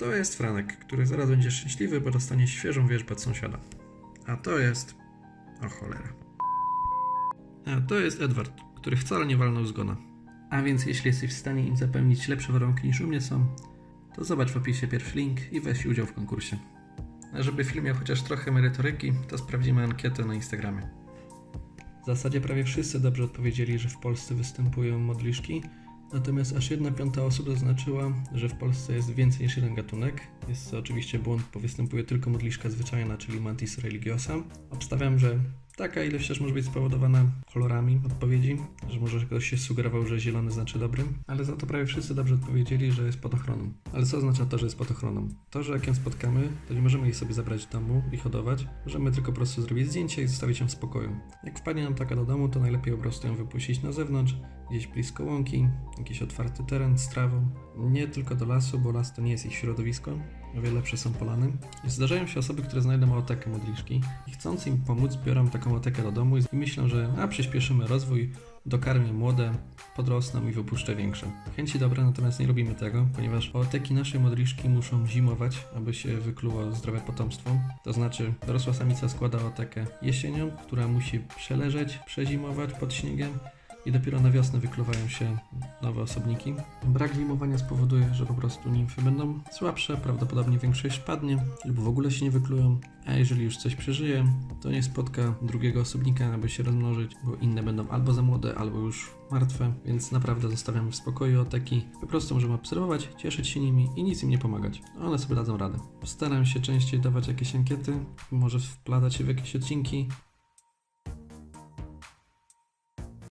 to jest Franek, który zaraz będzie szczęśliwy, bo dostanie świeżą wierzbę od sąsiada. A to jest... o cholera. A to jest Edward, który wcale nie walnął zgona. A więc jeśli jesteś w stanie im zapewnić lepsze warunki niż u mnie są, to zobacz w opisie pierwszy link i weź udział w konkursie. A żeby film miał chociaż trochę merytoryki, to sprawdzimy ankietę na Instagramie. W zasadzie prawie wszyscy dobrze odpowiedzieli, że w Polsce występują modliszki, natomiast aż jedna piąta osób zaznaczyła, że w Polsce jest więcej niż jeden gatunek. Jest to oczywiście błąd, bo występuje tylko modliszka zwyczajna, czyli Mantis religiosa. Obstawiam, że taka ilość też może być spowodowana kolorami odpowiedzi, że może ktoś się sugerował, że zielony znaczy dobry, ale za to prawie wszyscy dobrze odpowiedzieli, że jest pod ochroną. Ale co oznacza to, że jest pod ochroną? To, że jak ją spotkamy, to nie możemy jej sobie zabrać do domu i hodować, możemy tylko po prostu zrobić zdjęcie i zostawić ją w spokoju. Jak wpadnie nam taka do domu, to najlepiej po prostu ją wypuścić na zewnątrz, gdzieś blisko łąki, jakiś otwarty teren z trawą. Nie tylko do lasu, bo las to nie jest ich środowisko, o wiele lepsze są polany. I zdarzają się osoby, które znajdą otekę modliszki i chcąc im pomóc, biorą taką otekę do domu i myślą, że a przyspieszymy rozwój, dokarmię młode, podrosną i wypuszczę większe. Chęci dobre, natomiast nie robimy tego, ponieważ oteki naszej modliszki muszą zimować, aby się wykluło zdrowe potomstwo. To znaczy dorosła samica składa otekę jesienią, która musi przeleżeć, przezimować pod śniegiem i dopiero na wiosnę wykluwają się nowe osobniki. Brak zimowania spowoduje, że po prostu nimfy będą słabsze, prawdopodobnie większość padnie lub w ogóle się nie wyklują, a jeżeli już coś przeżyje, to nie spotka drugiego osobnika, aby się rozmnożyć, bo inne będą albo za młode, albo już martwe, więc naprawdę zostawiamy w spokoju oteki. Po prostu możemy obserwować, cieszyć się nimi i nic im nie pomagać. One sobie dadzą radę. Staram się częściej dawać jakieś ankiety, może wplatać się w jakieś odcinki,